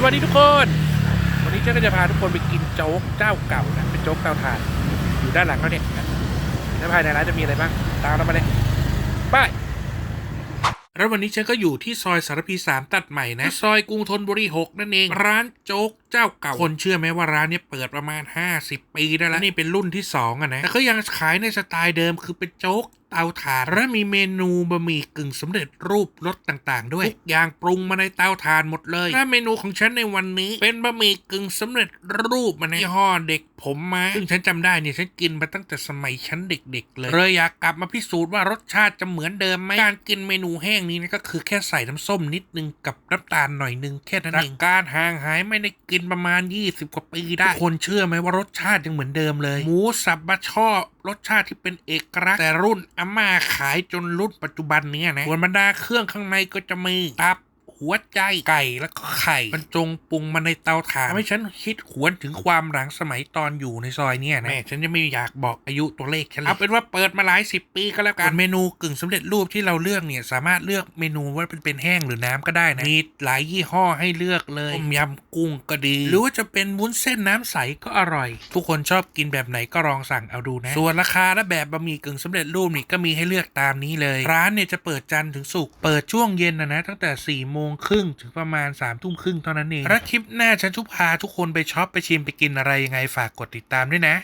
สวัสดีทุกคน วันนี้เจ้าก็จะพาทุกคนไปกินโจ๊กเจ้าเก่านะเป็นโจ๊กเตาถ่าน อยู่ด้านหลังเราเนี่ยนะแล้วภายในร้านจะมีอะไรบ้างตามเรามาเลยไปแล้ววันนี้เชนก็อยู่ที่ซอยสารพีสามตัดใหม่นะ ซอยกรุงธนบุรีหกนั่นเอง ร้านโจ๊กเจ้าเก่า คนเชื่อไหมว่าร้านเนี้เปิดประมาณ 50 ปีได้แล้ว นี่เป็นรุ่นที่ 2อะนะ แต่ก็ยังขายในสไตล์เดิมคือเป็นโจ๊กเตาถ่านและมีเมนูบะหมี่กึ่งสำเร็จรูปรสต่างๆ ด้วย ทุกอย่างปรุงมาในเตาถ่านหมดเลยและเมนูของฉันในวันนี้ เป็นบะหมี่กึ่งสำเร็จรูปมาในยี่ห้อเด็กผมมาซึ่งฉันจำได้เนี่ยฉันกินมาตั้งแต่สมัยฉันเด็ก ๆ เลยเลยอยากกลับมาพิสูจน์ว่ารสชาติจะเหมือนเดิมไหมการกินเมนูแห้งนี้นะก็คือแค่ใส่น้ำส้มนิดนึงกับน้ำตาลหน่อยนึงแค่นั้นเองการห่างหายไม่ได้กินประมาณ 20 กว่าปีได้ คนเชื่อไหมว่ารสชาติยังเหมือนเดิมเลย หมูสับบะช่อรสชาติที่เป็นเอกลักษณ์แต่รุ่นอาม่าขายจนรุ่นปัจจุบันนี้นะส่วนบรรดาเครื่องข้างในก็จะมีตับ หัวใจไก่แล้วก็ไข่บรรจงปรุงมาในเตาถ่านทำให้ฉันคิดหวนถึงความหลังสมัยตอนอยู่ในซอยเนี่ยนะแม่ฉันจะไม่อยากบอกอายุตัวเลขฉันเลยเอาเป็นว่าเปิดมาหลายสิบปีก็แล้วกันส่วนเมนูกึ่งสำเร็จรูปที่เราเลือกเนี่ยสามารถเลือกเมนูว่าเป็นเป็นแห้งหรือน้ำก็ได้นะมีหลายยี่ห้อให้เลือกเลยต้มยำกุ้งก็ดี หรือว่าจะเป็นวุ้นเส้นน้ำใสก็อร่อย ทุกคนชอบกินแบบไหนก็ลองสั่งเอาดูนะส่วนราคาและแบบบะหมี่กึ่งสำเร็จรูปนี่ก็มีให้เลือกตามนี้เลย ร้านเนี่ยจะเปิดจันทร์ถึงศุกร์เปิดช่วงเย็นนะนะตั้งแต่4ี่โมงครึ่งถึงประมาณ3ามทุ่มครึ่งเท่านั้นเองและคลิปหน้าฉันชุพาทุกคนไปช็อปไปชิมไปกินอะไรยังไงฝากกดติดตามด้วยนะ